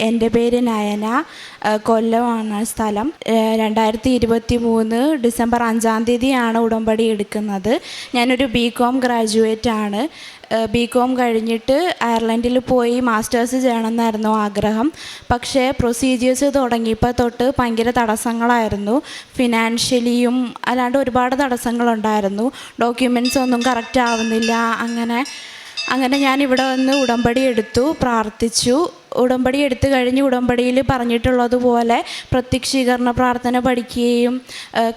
എന്റെ പേര് നയന കൊല്ലമാണ് സ്ഥലം. രണ്ടായിരത്തി ഇരുപത്തി മൂന്ന് ഡിസംബർ അഞ്ചാം തീയതിയാണ് ഉടമ്പടി എടുക്കുന്നത്. ഞാനൊരു ബി കോം ഗ്രാജുവേറ്റ് ആണ്. ബി കോം കഴിഞ്ഞിട്ട് അയർലൻഡിൽ പോയി മാസ്റ്റേഴ്സ് ചെയ്യണമെന്നായിരുന്നു ആഗ്രഹം. പക്ഷേ പ്രൊസീജിയേഴ്സ് തുടങ്ങിയപ്പോൾ തൊട്ട് ഭയങ്കര തടസ്സങ്ങളായിരുന്നു. ഫിനാൻഷ്യലിയും അല്ലാണ്ട് ഒരുപാട് തടസ്സങ്ങളുണ്ടായിരുന്നു. ഡോക്യുമെന്റ്സ് ഒന്നും കറക്റ്റ് ആവുന്നില്ല. അങ്ങനെ അങ്ങനെ ഞാൻ ഇവിടെ വന്ന് ഉടമ്പടി എടുത്തു പ്രാർത്ഥിച്ചു. ഉടമ്പടി എടുത്തു കഴിഞ്ഞ് ഉടമ്പടിയിൽ പറഞ്ഞിട്ടുള്ളതുപോലെ പ്രത്യക്ഷീകരണ പ്രാർത്ഥന പഠിക്കുകയും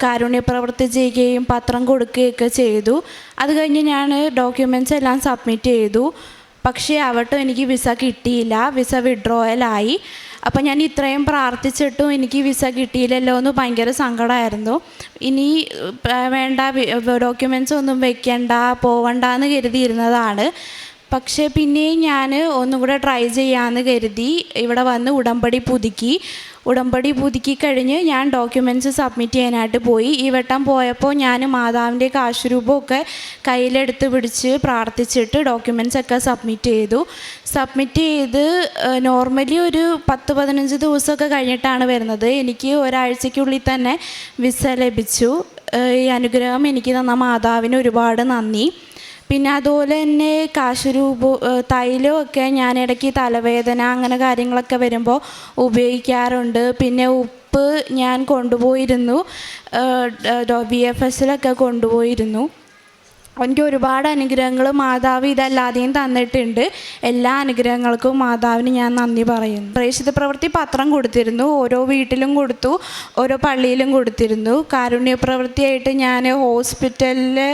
കാരുണ്യ പ്രവൃത്തി ചെയ്യുകയും പത്രം കൊടുക്കുകയൊക്കെ ചെയ്തു. അത് കഴിഞ്ഞ് ഞാൻ ഡോക്യുമെന്റ്സ് എല്ലാം സബ്മിറ്റ് ചെയ്തു. പക്ഷേ അവട്ടും എനിക്ക് വിസ കിട്ടിയില്ല. വിസ വിഡ്രോയലായി അപ്പം ഞാൻ ഇത്രയും പ്രാർത്ഥിച്ചിട്ടും എനിക്ക് വിസ കിട്ടിയില്ലല്ലോ എന്ന് ഭയങ്കര സങ്കടമായിരുന്നു. ഇനി വേണ്ട ഡോക്യുമെന്റ്സ് ഒന്നും വെക്കണ്ട പോവണ്ട എന്ന് കരുതിയിരുന്നതാണ്. പക്ഷേ പിന്നെയും ഞാൻ ഒന്നും കൂടെ ട്രൈ ചെയ്യാമെന്ന് കരുതി. ഇവിടെ വന്ന് ഉടമ്പടി പുതുക്കി. ഉടമ്പടി പുതുക്കി കഴിഞ്ഞ് ഞാൻ ഡോക്യുമെന്റ്സ് സബ്മിറ്റ് ചെയ്യാനായിട്ട് പോയി. ഈ വട്ടം പോയപ്പോൾ ഞാൻ മാതാവിന്റെ കാശുരൂപമൊക്കെ കയ്യിലെടുത്ത് പിടിച്ച് പ്രാർത്ഥിച്ചിട്ട് ഡോക്യുമെന്റ്സ് ഒക്കെ സബ്മിറ്റ് ചെയ്തു. സബ്മിറ്റ് ചെയ്ത് നോർമലി ഒരു പത്ത് പതിനഞ്ച് ദിവസമൊക്കെ കഴിഞ്ഞിട്ടാണ് വരുന്നത്. എനിക്ക് ഒരാഴ്ചയ്ക്കുള്ളിൽ തന്നെ വിസ ലഭിച്ചു. ഈ അനുഗ്രഹം എനിക്ക് തന്ന മാതാവിന് ഒരുപാട് നന്ദി. പിന്നെ അതുപോലെ തന്നെ കാശുരൂപ തൈലമൊക്കെ ഞാൻ ഇടയ്ക്ക് തലവേദന അങ്ങനെ കാര്യങ്ങളൊക്കെ വരുമ്പോൾ ഉപയോഗിക്കാറുണ്ട്. പിന്നെ ഉപ്പ് ഞാൻ കൊണ്ടുപോയിരുന്നു. B F എസിലൊക്കെ കൊണ്ടുപോയിരുന്നു. എനിക്ക് ഒരുപാട് അനുഗ്രഹങ്ങൾ മാതാവ് ഇതല്ലാതെയും തന്നിട്ടുണ്ട്. എല്ലാ അനുഗ്രഹങ്ങൾക്കും മാതാവിന് ഞാൻ നന്ദി പറയുന്നു. പ്രേക്ഷിത പ്രവൃത്തി പത്രം കൊടുത്തിരുന്നു. ഓരോ വീട്ടിലും കൊടുത്തു. ഓരോ പള്ളിയിലും കൊടുത്തിരുന്നു. കാരുണ്യ പ്രവൃത്തിയായിട്ട് ഞാൻ ഹോസ്പിറ്റലിലെ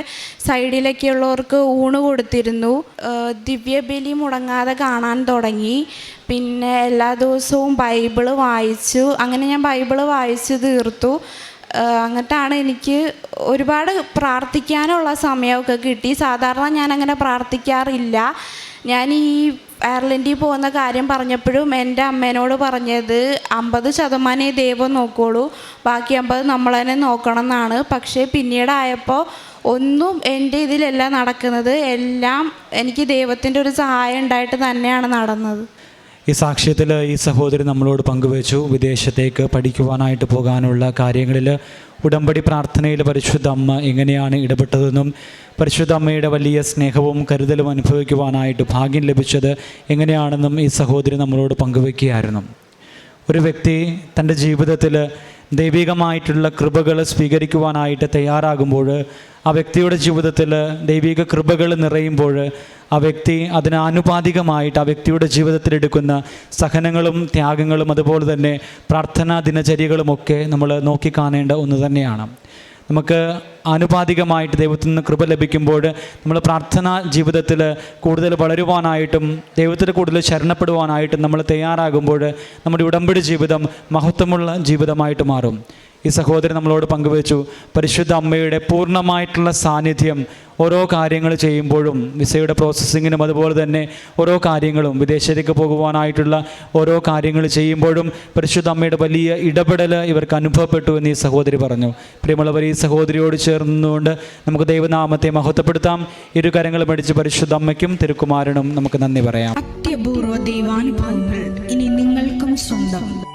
സൈഡിലൊക്കെയുള്ളവർക്ക് ഊണ് കൊടുത്തിരുന്നു. ദിവ്യബലി മുടങ്ങാതെ കാണാൻ തുടങ്ങി. പിന്നെ എല്ലാ ദിവസവും ബൈബിൾ വായിച്ചു. അങ്ങനെ ഞാൻ ബൈബിൾ വായിച്ചു തീർത്തു. ഏഹ് അങ്ങട്ടാണ് എനിക്ക് ഒരുപാട് പ്രാർത്ഥിക്കാനുള്ള സമയമൊക്കെ കിട്ടി. സാധാരണ ഞാൻ അങ്ങനെ പ്രാർത്ഥിക്കാറില്ല. ഞാൻ ഈ അയർലൻഡിൽ പോകുന്ന കാര്യം പറഞ്ഞപ്പോഴും എന്റെ അമ്മേനോട് പറഞ്ഞത് അമ്പത് ശതമാനമേ ദൈവം നോക്കുള്ളൂ. ബാക്കി അമ്പത് നമ്മൾ തന്നെ നോക്കണം എന്നാണ് പക്ഷേ പിന്നീടായപ്പോൾ ഒന്നും എന്റെ ഇതിലല്ല നടക്കുന്നത്. എല്ലാം എനിക്ക് ദൈവത്തിന്റെ ഒരു സഹായം ഉണ്ടായിട്ട് തന്നെയാണ് നടന്നത്. ഈ സാക്ഷ്യത്തിൽ ഈ സഹോദരി നമ്മളോട് പങ്കുവച്ചു. വിദേശത്തേക്ക് പഠിക്കുവാനായിട്ട് പോകാനുള്ള കാര്യങ്ങളിൽ ഉടമ്പടി പ്രാർത്ഥനയിൽ പരിശുദ്ധ അമ്മ എങ്ങനെയാണ് ഇടപെട്ടതെന്നും പരിശുദ്ധ അമ്മയുടെ വലിയ സ്നേഹവും കരുതലും അനുഭവിക്കുവാനായിട്ട് ഭാഗ്യം ലഭിച്ചത് എങ്ങനെയാണെന്നും ഈ സഹോദരി നമ്മളോട് പങ്കുവയ്ക്കുകയായിരുന്നു ഒരു വ്യക്തി തന്റെ ജീവിതത്തിൽ ദൈവികമായിട്ടുള്ള കൃപകൾ സ്വീകരിക്കുവാനായിട്ട് തയ്യാറാകുമ്പോൾ ആ വ്യക്തിയുടെ ജീവിതത്തിൽ ദൈവിക കൃപകൾ നിറയുമ്പോൾ ആ വ്യക്തി അതിന് ആനുപാതികമായിട്ട് ആ വ്യക്തിയുടെ ജീവിതത്തിൽ എടുക്കുന്ന സഹനങ്ങളും ത്യാഗങ്ങളും അതുപോലെ തന്നെ പ്രാർത്ഥനാ ദിനചര്യകളുമൊക്കെ നമ്മൾ നോക്കിക്കാണേണ്ട ഒന്ന് തന്നെയാണ്. നമുക്ക് ആനുപാതികമായിട്ട് ദൈവത്തിൽ നിന്ന് കൃപ ലഭിക്കുമ്പോൾ നമ്മൾ പ്രാർത്ഥനാ ജീവിതത്തിൽ കൂടുതൽ വളരുവാനായിട്ടും ദൈവത്തിൽ കൂടുതൽ ശരണപ്പെടുവാനായിട്ടും നമ്മൾ തയ്യാറാകുമ്പോൾ നമ്മുടെ ഉടമ്പടി ജീവിതം മഹത്വമുള്ള ജീവിതമായിട്ട് മാറും. ഈ സഹോദരൻ നമ്മളോട് പങ്കുവച്ചു. പരിശുദ്ധ അമ്മയുടെ പൂർണമായിട്ടുള്ള സാന്നിധ്യം ഓരോ കാര്യങ്ങൾ ചെയ്യുമ്പോഴും വിസയുടെ പ്രോസസ്സിങ്ങിനും അതുപോലെ തന്നെ ഓരോ കാര്യങ്ങളും വിദേശത്തേക്ക് പോകുവാനായിട്ടുള്ള ഓരോ കാര്യങ്ങൾ ചെയ്യുമ്പോഴും പരിശുദ്ധ അമ്മയുടെ വലിയ ഇടപെടൽ ഇവർക്ക് അനുഭവപ്പെട്ടു എന്ന് ഈ സഹോദരി പറഞ്ഞു. പ്രിയമുള്ളവർ ഈ സഹോദരിയോട് ചേർന്നുകൊണ്ട് നമുക്ക് ദൈവനാമത്തെ മഹത്വപ്പെടുത്താം. ഇരു കരങ്ങൾ പഠിച്ച് പരിശുദ്ധ അമ്മയ്ക്കും തിരുക്കുമാരനും നമുക്ക് നന്ദി പറയാം. അത്യപൂർവ ദൈവാനുഭവങ്ങൾ ഇനി നിങ്ങൾക്കും സ്വന്തം.